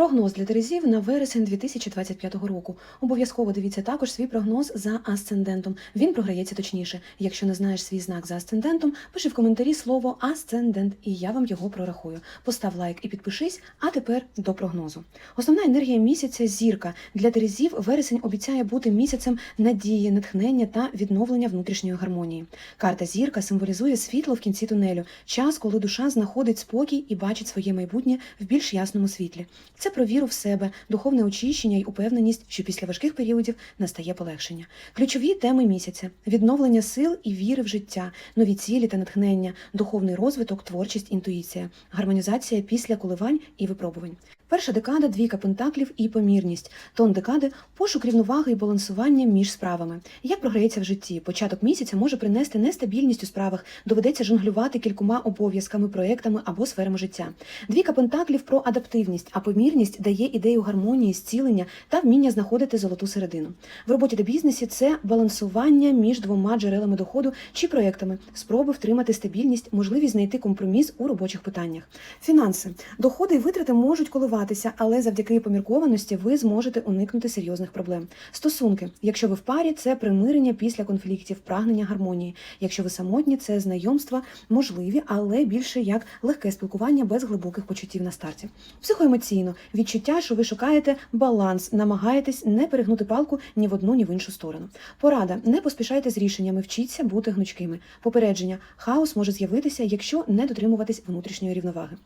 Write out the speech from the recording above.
Прогноз для Терезів на вересень 2025 року. Обов'язково дивіться також свій прогноз за асцендентом. Він програється точніше. Якщо не знаєш свій знак за асцендентом, пиши в коментарі слово асцендент, і я вам його прорахую. Постав лайк і підпишись. А тепер до прогнозу. Основна енергія місяця зірка для Терезів. Вересень обіцяє бути місяцем надії, натхнення та відновлення внутрішньої гармонії. Карта зірка символізує світло в кінці тунелю, час, коли душа знаходить спокій і бачить своє майбутнє в більш ясному світлі. Це про віру в себе, духовне очищення й упевненість, що після важких періодів настає полегшення. Ключові теми місяця: відновлення сил і віри в життя, нові цілі та натхнення, духовний розвиток, творчість, інтуїція, гармонізація після коливань і випробувань. Перша декада двійка пентаклів і помірність. Тон декади пошук рівноваги і балансування між справами. Як програється в житті? Початок місяця може принести нестабільність у справах, доведеться жонглювати кількома обов'язками, проектами або сферами життя. Двійка пентаклів про адаптивність, а помірність дає ідею гармонії, зцілення та вміння знаходити золоту середину. В роботі та бізнесі це балансування між двома джерелами доходу чи проектами, спроби втримати стабільність, можливість знайти компроміс у робочих питаннях. Фінанси, доходи і витрати можуть коливатися, але завдяки поміркованості ви зможете уникнути серйозних проблем. Стосунки, якщо ви в парі, це примирення після конфліктів, прагнення гармонії. Якщо ви самотні, це знайомства можливі, але більше як легке спілкування без глибоких почуттів на старті. Психоемоційно відчуття, що ви шукаєте баланс, намагаєтесь не перегнути палку ні в одну, ні в іншу сторону. Порада: не поспішайте з рішеннями, вчіться бути гнучкими. Попередження: хаос може з'явитися, якщо не дотримуватись внутрішньої рівноваги.